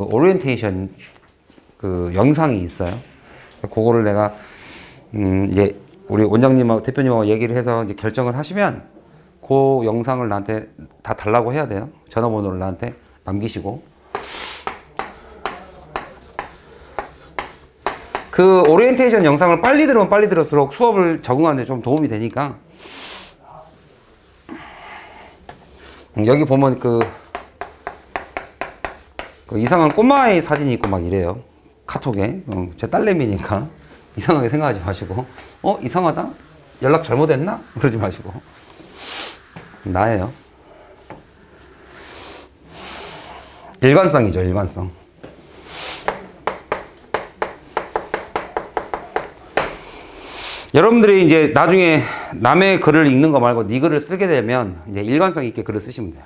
그 오리엔테이션 그 영상이 있어요. 그거를 내가 음 이제 우리 원장님하고 대표님하고 얘기를 해서 이제 결정을 하시면 그 영상을 나한테 다 달라고 해야 돼요. 전화번호를 나한테 남기시고 그 오리엔테이션 영상을 빨리 들으면 빨리 들을수록 수업을 적응하는 데 좀 도움이 되니까 음, 여기 보면 그, 그 이상한 꼬마의 사진이 있고 막 이래요. 카톡에. 어, 제 딸내미니까 이상하게 생각하지 마시고 어? 이상하다? 연락 잘못했나? 그러지 마시고 나예요. 일관성이죠, 일관성. 여러분들이 이제 나중에 남의 글을 읽는 거 말고 네 글을 쓰게 되면 이제 일관성 있게 글을 쓰시면 돼요.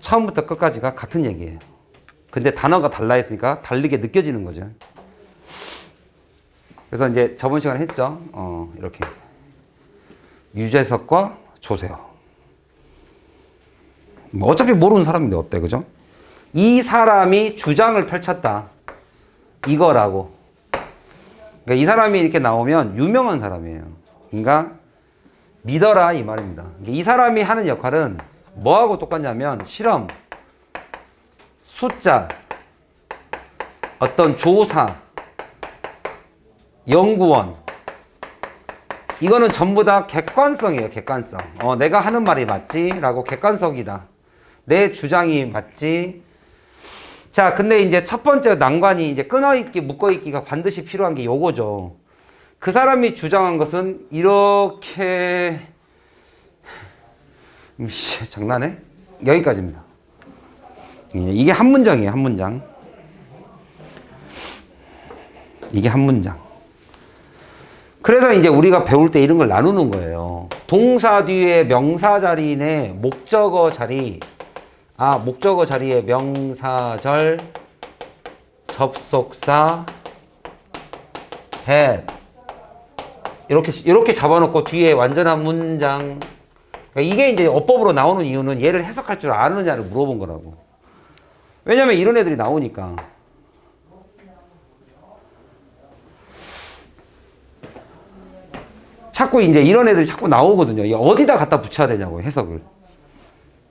처음부터 끝까지가 같은 얘기예요. 근데 단어가 달라 했으니까 다르게 느껴지는 거죠. 그래서 이제 저번 시간에 했죠. 어, 이렇게. 유재석과 조세호. 뭐 어차피 모르는 사람인데 어때, 그죠? 이 사람이 주장을 펼쳤다. 이거라고. 그러니까 이 사람이 이렇게 나오면 유명한 사람이에요. 그러니까 믿어라 이 말입니다. 그러니까 이 사람이 하는 역할은 뭐하고 똑같냐면 실험, 숫자, 어떤 조사, 연구원. 이거는 전부 다 객관성이에요, 객관성. 어, 내가 하는 말이 맞지? 라고 객관성이다. 내 주장이 맞지? 자, 근데 이제 첫 번째 난관이 이제 끊어있기, 묶어있기가 반드시 필요한 게 요거죠. 그 사람이 주장한 것은 이렇게, 음, 씨, 장난해? 여기까지입니다. 예, 이게 한 문장이에요, 한 문장. 이게 한 문장. 그래서 이제 우리가 배울 때 이런 걸 나누는 거예요. 동사 뒤에 명사 자리에 목적어 자리, 아, 목적어 자리에 명사절, 접속사, had. 이렇게, 이렇게 잡아놓고 뒤에 완전한 문장. 그러니까 이게 이제 어법으로 나오는 이유는 얘를 해석할 줄 아느냐를 물어본 거라고. 왜냐면 이런 애들이 나오니까. 자꾸 이제 이런 애들이 자꾸 나오거든요. 어디다 갖다 붙여야 되냐고, 해석을.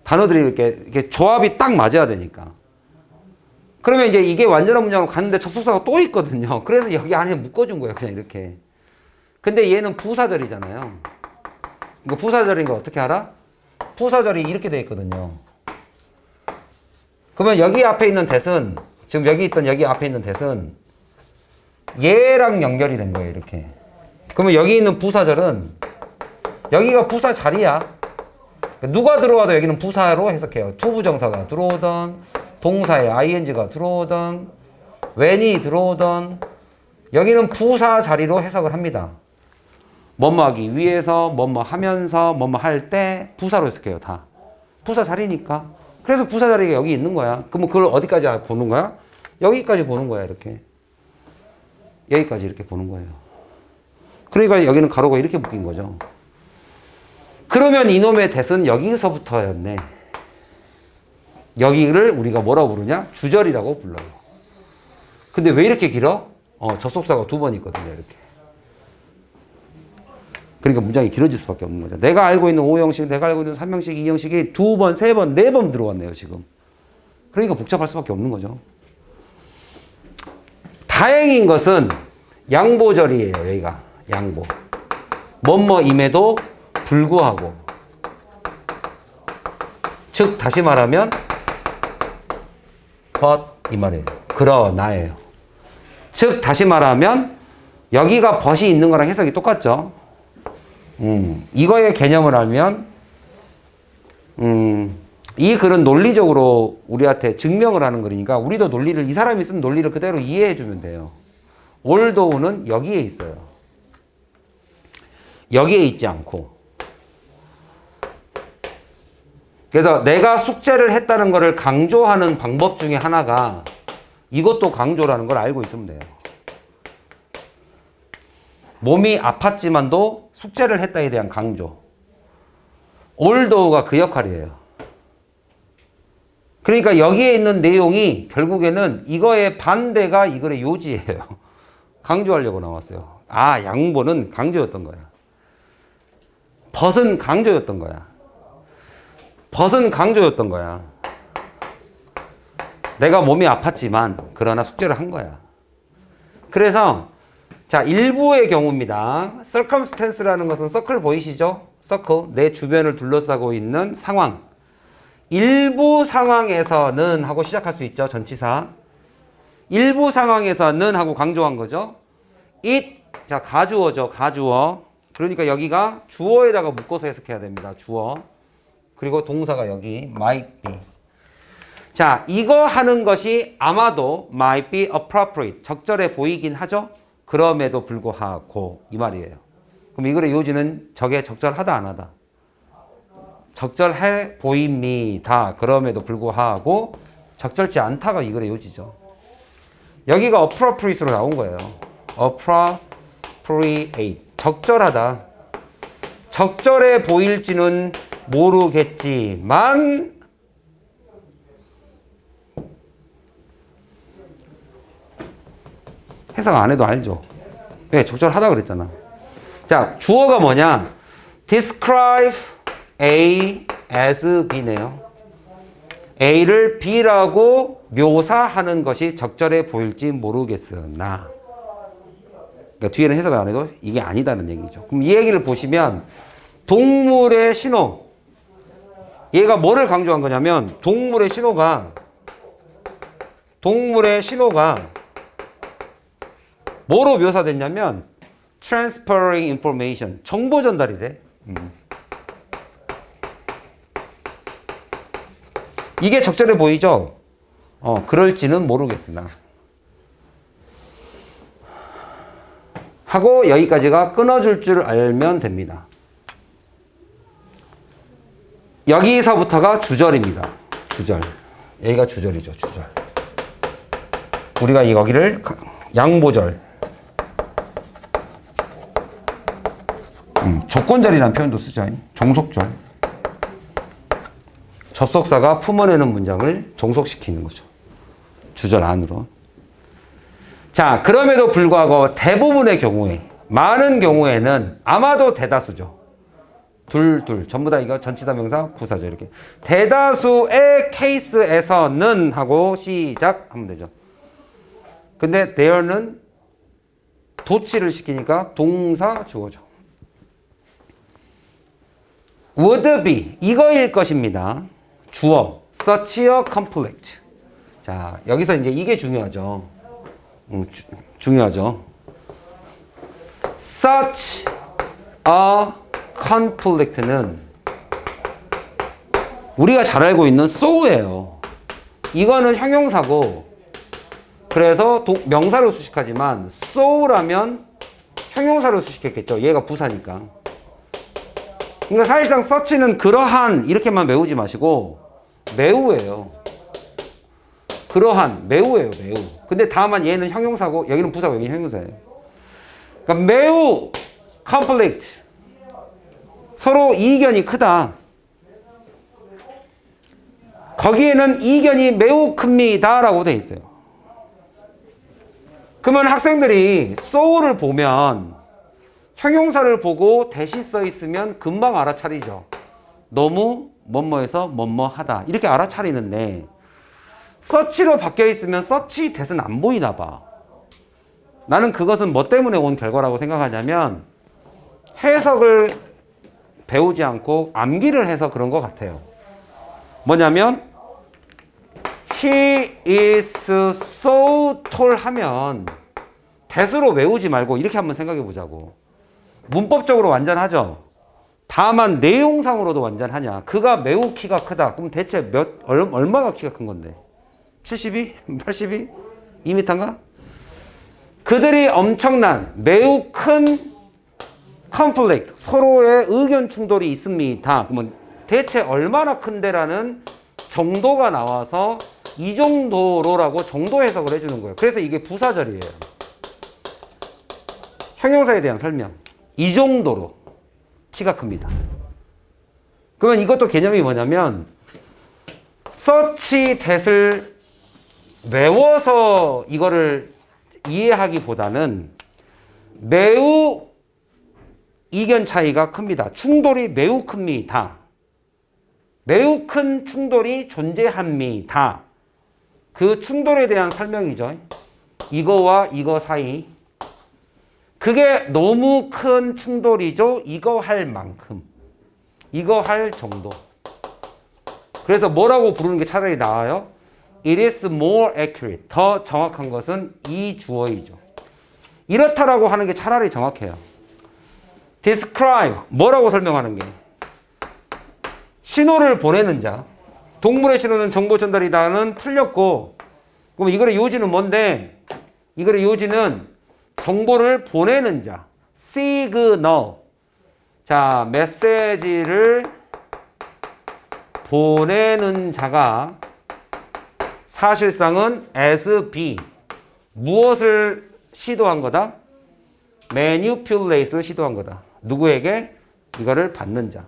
단어들이 이렇게, 이렇게 조합이 딱 맞아야 되니까. 그러면 이제 이게 완전한 문장으로 갔는데 접속사가 또 있거든요. 그래서 여기 안에 묶어준 거예요. 그냥 이렇게. 근데 얘는 부사절이잖아요. 이거 부사절인 거 어떻게 알아? 부사절이 이렇게 돼 있거든요. 그러면 여기 앞에 있는 대은 지금 여기 있던 여기 앞에 있는 대은 얘랑 연결이 된 거예요. 이렇게. 그러면 여기 있는 부사절은 여기가 부사 자리야. 누가 들어와도 여기는 부사로 해석해요. 투부정사가 들어오던, 동사에 ing가 들어오던, when이 들어오던, 여기는 부사 자리로 해석을 합니다. 뭐뭐 하기 위해서, 뭐뭐 하면서, 뭐뭐 할 때, 부사로 해석해요, 다. 부사 자리니까. 그래서 부사 자리가 여기 있는 거야. 그러면 그걸 어디까지 보는 거야? 여기까지 보는 거야, 이렇게. 여기까지 이렇게 보는 거예요. 그러니까 여기는 가로가 이렇게 묶인 거죠. 그러면 이놈의 대은 여기서부터였네. 여기를 우리가 뭐라고 부르냐? 주절이라고 불러요. 근데 왜 이렇게 길어? 어, 접속사가 두 번 있거든요, 이렇게. 그러니까 문장이 길어질 수밖에 없는 거죠. 내가 알고 있는 5형식, 내가 알고 있는 3형식, 2형식이 두 번, 세 번, 네 번 들어왔네요, 지금. 그러니까 복잡할 수밖에 없는 거죠. 다행인 것은 양보절이에요, 여기가. 양보. 뭐뭐임에도 불구하고. 즉, 다시 말하면, but 이 말이에요. 그러나예요. 즉, 다시 말하면, 여기가 벗이 있는 거랑 해석이 똑같죠. 음, 이거의 개념을 알면, 음, 이 글은 논리적으로 우리한테 증명을 하는 글이니까 우리도 논리를, 이 사람이 쓴 논리를 그대로 이해해 주면 돼요. 올도우는 여기에 있어요. 여기에 있지 않고. 그래서 내가 숙제를 했다는 것을 강조하는 방법 중에 하나가 이것도 강조라는 걸 알고 있으면 돼요. 몸이 아팠지만도 숙제를 했다에 대한 강조. 올도우가 그 역할이에요. 그러니까 여기에 있는 내용이 결국에는 이거의 반대가 이거의 요지예요. 강조하려고 나왔어요. 아, 양보는 강조였던 거야. 벗은 강조였던 거야. 벗은 강조였던 거야. 내가 몸이 아팠지만 그러나 숙제를 한 거야. 그래서 자 일부의 경우입니다. circumstance라는 것은 서클 보이시죠? 서클 내 주변을 둘러싸고 있는 상황. 일부 상황에서는 하고 시작할 수 있죠. 전치사. 일부 상황에서는 하고 강조한 거죠. it 자 가주어죠. 가주어. 그러니까 여기가 주어에다가 묶어서 해석해야 됩니다. 주어. 그리고 동사가 여기 might be. 자, 이거 하는 것이 아마도 might be appropriate. 적절해 보이긴 하죠. 그럼에도 불구하고 이 말이에요. 그럼 이거의 요지는 저게 적절하다 안 하다. 적절해 보입니다. 그럼에도 불구하고 적절치 않다가 이거의 요지죠. 여기가 appropriate로 나온 거예요. appropriate. 적절하다. 적절해 보일지는 모르겠지만 해석 안 해도 알죠. 네, 적절하다 그랬잖아. 자, 주어가 뭐냐? describe A as B네요. A를 B라고 묘사하는 것이 적절해 보일지 모르겠으나 그러니까 뒤에는 해석을 안 해도 이게 아니다는 얘기죠. 그럼 이 얘기를 보시면 동물의 신호 얘가 뭐를 강조한 거냐면 동물의 신호가 동물의 신호가 뭐로 묘사됐냐면 transferring information 정보 전달이 돼. 음. 이게 적절해 보이죠? 어, 그럴지는 모르겠으나. 하고 여기까지가 끊어줄 줄 알면 됩니다. 여기서부터가 주절입니다. 주절. 여기가 주절이죠, 주절. 우리가 이 여기를 양보절. 음, 조건절이라는 표현도 쓰죠. 종속절. 접속사가 품어내는 문장을 종속시키는 거죠. 주절 안으로. 자, 그럼에도 불구하고 대부분의 경우에, 많은 경우에는 아마도 대다수죠. 둘, 둘. 전부 다 이거 전치사 명사 부사죠. 이렇게. 대다수의 케이스에서는 하고 시작하면 되죠. 근데 there는 도치를 시키니까 동사 주어죠. Would be 이거일 것입니다. 주어 such a conflict. 자 여기서 이제 이게 중요하죠. 음, 주, 중요하죠. such a conflict는 우리가 잘 알고 있는 so예요. 이거는 형용사고 그래서 도, 명사로 수식하지만 so라면 형용사로 수식했겠죠. 얘가 부사니까. 그러니까 사실상 서치는 그러한 이렇게만 외우지 마시고 매우예요. 그러한 매우예요, 매우. 근데 다만 얘는 형용사고 여기는 부사고 여기는 형용사예요. 그러니까 매우 conflict 서로 이견이 크다. 거기에는 이견이 매우 큽니다라고 돼 있어요. 그러면 학생들이 so를 보면 형용사를 보고 대시 써 있으면 금방 알아차리죠. 너무 뭐뭐해서 뭐뭐하다 이렇게 알아차리는데 서치로 바뀌어 있으면 서치 대는 안 보이나 봐. 나는 그것은 뭐 때문에 온 결과라고 생각하냐면 해석을 배우지 않고 암기를 해서 그런 것 같아요. 뭐냐면 he is so tall 하면 대수로 외우지 말고 이렇게 한번 생각해 보자고. 문법적으로 완전하죠. 다만 내용상으로도 완전하냐. 그가 매우 키가 크다. 그럼 대체 몇 얼, 얼마가 키가 큰 건데? 72? 82? 2m인가? 그들이 엄청난 매우 큰 컨플릭트 서로의 의견 충돌이 있습니다. 그러면 대체 얼마나 큰데라는 정도가 나와서 이 정도로라고 정도 해석을 해주는 거예요. 그래서 이게 부사절이에요. 형용사에 대한 설명. 이 정도로 키가 큽니다. 그러면 이것도 개념이 뭐냐면 서치 댓을 외워서 이거를 이해하기보다는 매우 이견 차이가 큽니다. 충돌이 매우 큽니다. 매우 큰 충돌이 존재합니다. 그 충돌에 대한 설명이죠. 이거와 이거 사이. 그게 너무 큰 충돌이죠. 이거 할 만큼. 이거 할 정도. 그래서 뭐라고 부르는 게 차라리 나아요? It is more accurate. 더 정확한 것은 이 주어이죠. 이렇다라고 하는 게 차라리 정확해요. describe. 뭐라고 설명하는 게? 신호를 보내는 자. 동물의 신호는 정보 전달이다는 틀렸고, 그럼 이거의 요지는 뭔데? 이거의 요지는 정보를 보내는 자. signal. 자, 메시지를 보내는 자가 사실상은 as B. 무엇을 시도한 거다? manipulate를 시도한 거다. 누구에게? 이거를 받는 자.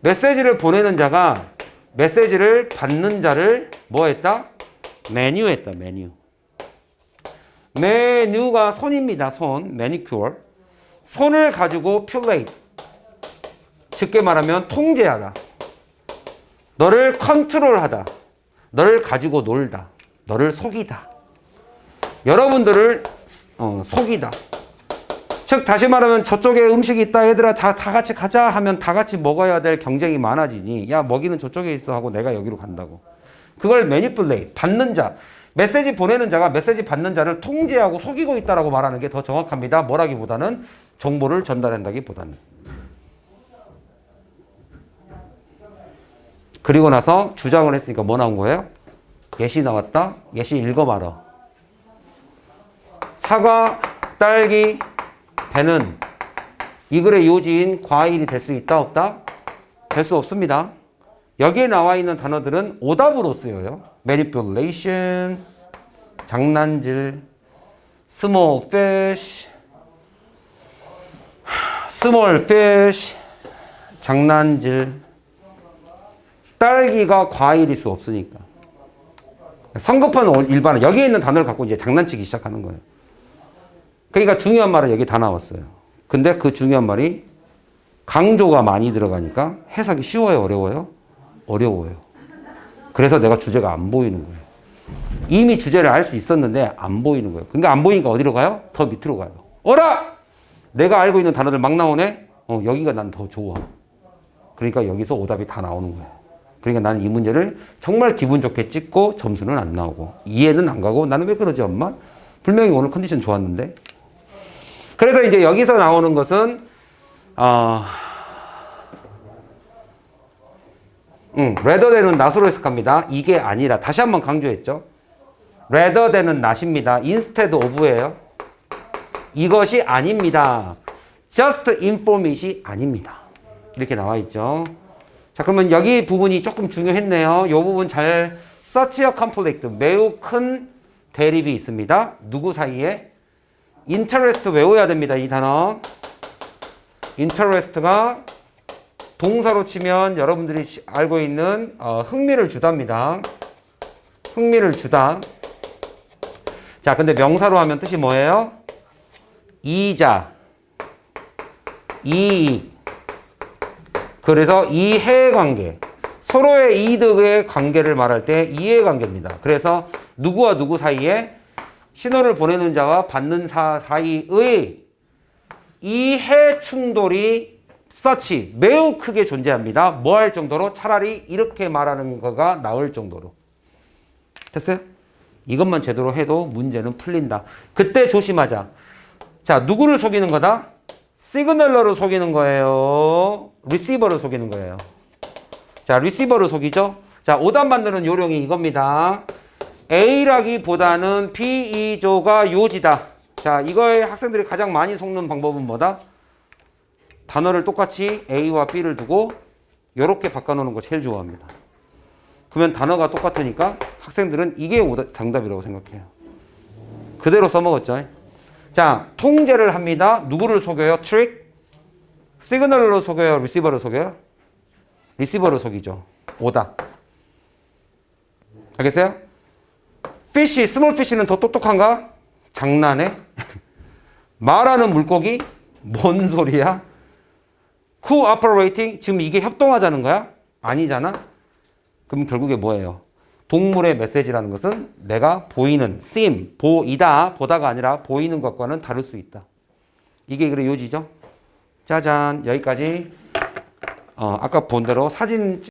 메시지를 보내는 자가 메시지를 받는 자를 뭐 했다? 메뉴 했다, 메뉴. 메뉴가 손입니다, 손. 매니큐어. 손을 가지고 퓰레이트. 쉽게 말하면 통제하다. 너를 컨트롤하다. 너를 가지고 놀다. 너를 속이다. 여러분들을 어, 속이다. 즉 다시 말하면 저쪽에 음식이 있다 얘들아 다, 다 같이 가자 하면 다 같이 먹어야 될 경쟁이 많아지니 야 먹이는 저쪽에 있어 하고 내가 여기로 간다고 그걸 매니플레이 받는 자 메시지 보내는 자가 메시지 받는 자를 통제하고 속이고 있다라고 말하는 게 더 정확합니다 뭐라기보다는 정보를 전달한다기보다는 그리고 나서 주장을 했으니까 뭐 나온 거예요? 예시 나왔다 예시 읽어 봐라 사과 딸기 배는 이 글의 요지인 과일이 될 수 있다 없다? 될 수 없습니다. 여기에 나와 있는 단어들은 오답으로 쓰여요. manipulation, 장난질, small fish, small fish, 장난질. 딸기가 과일일 수 없으니까. 성급한 일반은 여기에 있는 단어를 갖고 이제 장난치기 시작하는 거예요. 그러니까 중요한 말은 여기 다 나왔어요. 근데 그 중요한 말이 강조가 많이 들어가니까 해석이 쉬워요, 어려워요? 어려워요. 그래서 내가 주제가 안 보이는 거예요. 이미 주제를 알 수 있었는데 안 보이는 거예요. 그러니까 안 보이니까 어디로 가요? 더 밑으로 가요. 어라! 내가 알고 있는 단어들 막 나오네? 어, 여기가 난 더 좋아. 그러니까 여기서 오답이 다 나오는 거예요. 그러니까 나는 이 문제를 정말 기분 좋게 찍고 점수는 안 나오고 이해는 안 가고 나는 왜 그러지 엄마? 분명히 오늘 컨디션 좋았는데 그래서 이제 여기서 나오는 것은 어, 음, rather than은 not으로 해석합니다. 이게 아니라 다시 한번 강조했죠. rather than은 not입니다. instead of예요. 이것이 아닙니다. just inform it이 아닙니다. 이렇게 나와 있죠. 자, 그러면 여기 부분이 조금 중요했네요. 이 부분 잘 서치어 컴플렉트 매우 큰 대립이 있습니다. 누구 사이에? interest 외워야 됩니다. 이 단어. interest가 동사로 치면 여러분들이 알고 있는 어, 흥미를 주답니다. 흥미를 주다. 자, 근데 명사로 하면 뜻이 뭐예요? 이자, 이익. 그래서 이해관계. 서로의 이득의 관계를 말할 때 이해관계입니다. 그래서 누구와 누구 사이에 신호를 보내는 자와 받는 사 사이의 이해 충돌이 서치 매우 크게 존재합니다. 뭐 할 정도로 차라리 이렇게 말하는 거가 나을 정도로. 됐어요? 이것만 제대로 해도 문제는 풀린다. 그때 조심하자. 자, 누구를 속이는 거다? 시그널러를 속이는 거예요. 리시버를 속이는 거예요. 자, 리시버를 속이죠? 자, 오답 만드는 요령이 이겁니다. A라기보다는 B, 2조가 요지다. 자, 이거에 학생들이 가장 많이 속는 방법은 뭐다? 단어를 똑같이 A와 B를 두고 이렇게 바꿔놓는 거 제일 좋아합니다. 그러면 단어가 똑같으니까 학생들은 이게 정답이라고 생각해요. 그대로 써먹었죠. 자, 통제를 합니다. 누구를 속여요? 트릭? 시그널로 속여요? 리시버를 속여요? 리시버를 속이죠. 오답. 알겠어요? 피쉬, 스몰 피쉬는 더 똑똑한가? 장난해? 말하는 물고기? 뭔 소리야? 코오퍼레이팅? 지금 이게 협동하자는 거야? 아니잖아? 그럼 결국에 뭐예요? 동물의 메시지라는 것은 내가 보이는, seem, 보이다, 보다가 아니라 보이는 것과는 다를 수 있다. 이게 그래 요지죠? 짜잔, 여기까지. 어, 아까 본 대로 사진